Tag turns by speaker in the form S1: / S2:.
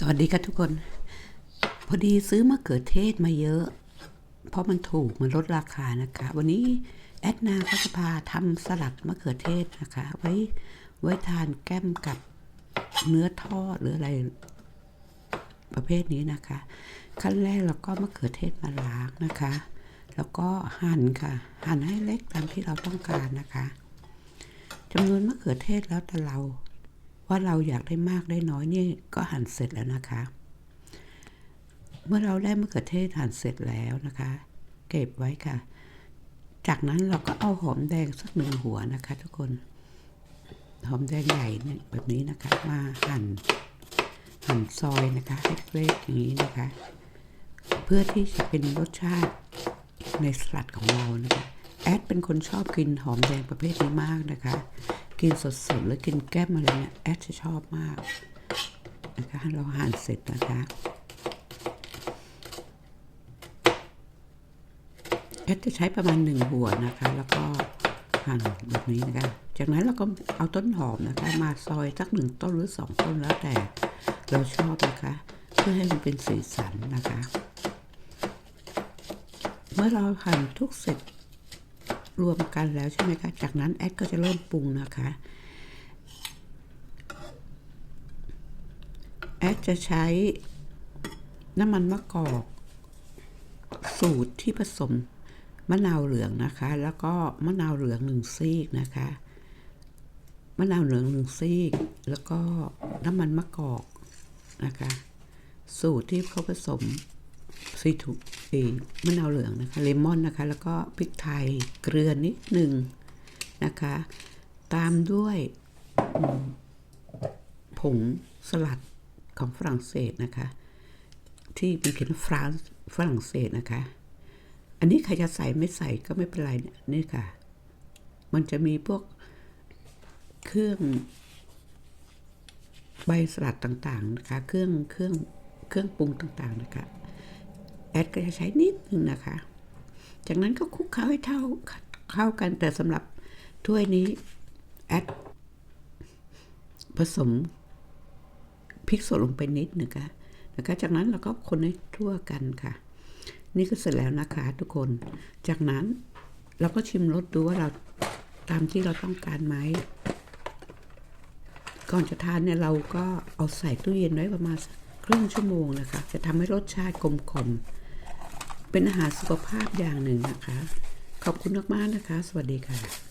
S1: สวัสดีครับทุกคน พอดีซื้อมะเขือเทศมาเยอะ เพราะมันถูกมันลดราคานะคะ วันนี้แอดนาก็จะพาทำสลัดมะเขือเทศนะคะ ไว้ไว้ทานแก้มกับเนื้อทอดหรืออะไรประเภทนี้นะคะ ขั้นแรกเราก็มะเขือเทศมาล้างนะคะ แล้วก็หั่นค่ะ หั่นให้เล็กตามที่เราต้องการนะคะจำนวนมะเขือเทศแล้วแต่เรา ว่าเราอยากได้มากได้น้อยนี่ก็หั่นเสร็จแล้วนะคะ เมื่อเราได้มะเขือเทศหั่นเสร็จแล้วนะคะ เก็บไว้ค่ะ จากนั้นเราก็เอาหอมแดงสักหนึ่งหัวนะคะ ทุกคน หอมแดงใหญ่เนี่ยแบบนี้นะคะมาหั่นหั่นซอยนะคะเล็กๆอย่างนี้นะคะ เพื่อที่จะเป็นรสชาติในสลัดของเรานะคะแอดเป็นคนชอบกินหอมแดงประเภทนี้มากนะคะ กินสดๆหรือกินแก้มอะไรเนี่ยแอดจะชอบมากนะคะเราหั่นเสร็จนะคะแอดจะใช้ประมาณหนึ่งหัวนะคะ แล้วก็หั่นแบบนี้นะคะ จากนั้นเราก็เอาต้นหอมนะคะ มาซอยสักหนึ่งต้นหรือสองต้นแล้วแต่เราชอบนะคะ เพื่อให้มันเป็นสีสันนะคะ เมื่อเราหั่นทุกเสร็จ รวมกันแล้วใช่ไหมคะ จากนั้นแอดก็จะเริ่มปรุงนะคะ แอดจะใช้น้ำมันมะกอก สูตรที่ผสมมะนาวเหลืองนะคะ แล้วก็มะนาวเหลืองหนึ่งซีกนะคะ มะนาวเหลืองหนึ่งซีก แล้วก็น้ำมันมะกอกนะคะ สูตรที่เขาผสมซีทู มะนาวเหลืองนะคะเลมอนนะคะ แล้วก็พริกไทยเกลือนิดหนึ่งนะคะ ตามด้วยผงสลัดของฝรั่งเศสนะคะ ที่เป็นเขียนฟรานซ์ฝรั่งเศสนะคะ อันนี้ใครจะใส่ไม่ใส่ก็ไม่เป็นไรเนี่ยนี่ค่ะ มันจะมีพวกเครื่องใบสลัดต่างๆนะคะ เครื่องเครื่องเครื่องปรุงต่างๆนะคะ แอดก็จะใช้นิดนึงนะคะ จากนั้นก็คลุกเคล้าให้เท่าเข้ากันแต่สำหรับถ้วยนี้แอดผสมพริกสดลงไปนิดนึงค่ะนะคะ จากนั้นเราก็คนให้ทั่วกันค่ะ นี่ก็เสร็จแล้วนะคะทุกคน จากนั้นเราก็ชิมรสดูว่าเราตามที่เราต้องการไหม ก่อนจะทานเนี่ยเราก็เอาใส่ตู้เย็นไว้ประมาณสัก ครึ่งชั่วโมงนะคะ จะทำให้รสชาติกลมกล่อมเป็นอาหารสุขภาพอย่างหนึ่งนะคะ ขอบคุณมากๆนะคะ สวัสดีค่ะ